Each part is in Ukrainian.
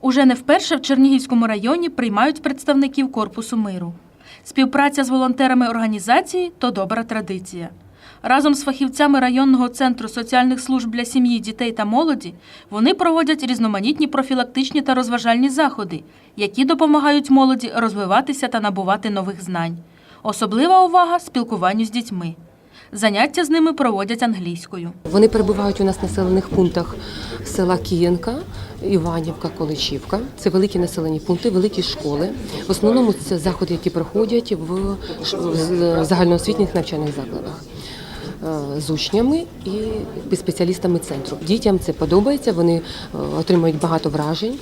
Уже не вперше в Чернігівському районі приймають представників Корпусу миру. Співпраця з волонтерами організації то добра традиція. Разом з фахівцями районного центру соціальних служб для сім'ї, дітей та молоді вони проводять різноманітні профілактичні та розважальні заходи, які допомагають молоді розвиватися та набувати нових знань. Особлива увага спілкуванню з дітьми. Заняття з ними проводять англійською. Вони перебувають у нас в населених пунктах села Кієнка, Іванівка, Количівка. Це великі населені пункти, великі школи. В основному це заходи, які проходять в загальноосвітніх навчальних закладах е, з учнями і спеціалістами центру. Дітям це подобається, вони е, отримують багато вражень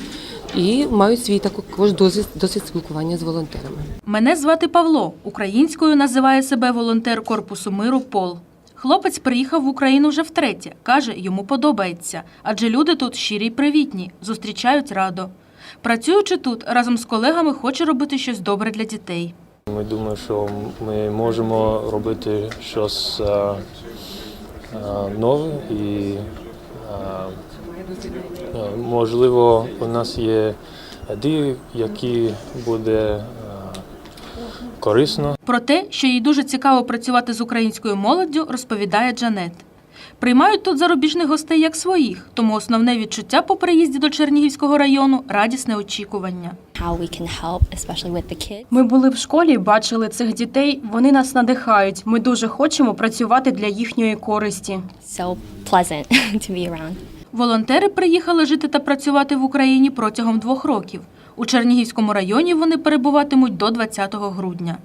і мають свій також досвід, досвід спілкування з волонтерами. Мене звати Павло. Українською називає себе волонтер Корпусу миру Пол. Хлопець приїхав в Україну вже втретє. Каже, йому подобається, адже люди тут щирі й привітні, зустрічають радо. Працюючи тут, разом з колегами хоче робити щось добре для дітей. Ми думаємо, що ми можемо робити щось е, е, нове і е, можливо у нас є ідеї, які буде е, корисно. Про те, що їй дуже цікаво працювати з українською молоддю, розповідає Джанет. Приймають тут зарубіжних гостей як своїх, тому основне відчуття по приїзді до Чернігівського району радісне очікування. how we can help, especially with the kids. Ми були в школі, бачили цих дітей. Вони нас надихають. Ми дуже хочемо працювати для їхньої користі. So pleasant to be around. Волонтери приїхали жити та працювати в Україні протягом двох років. У Чернігівському районі вони перебуватимуть до 20 грудня.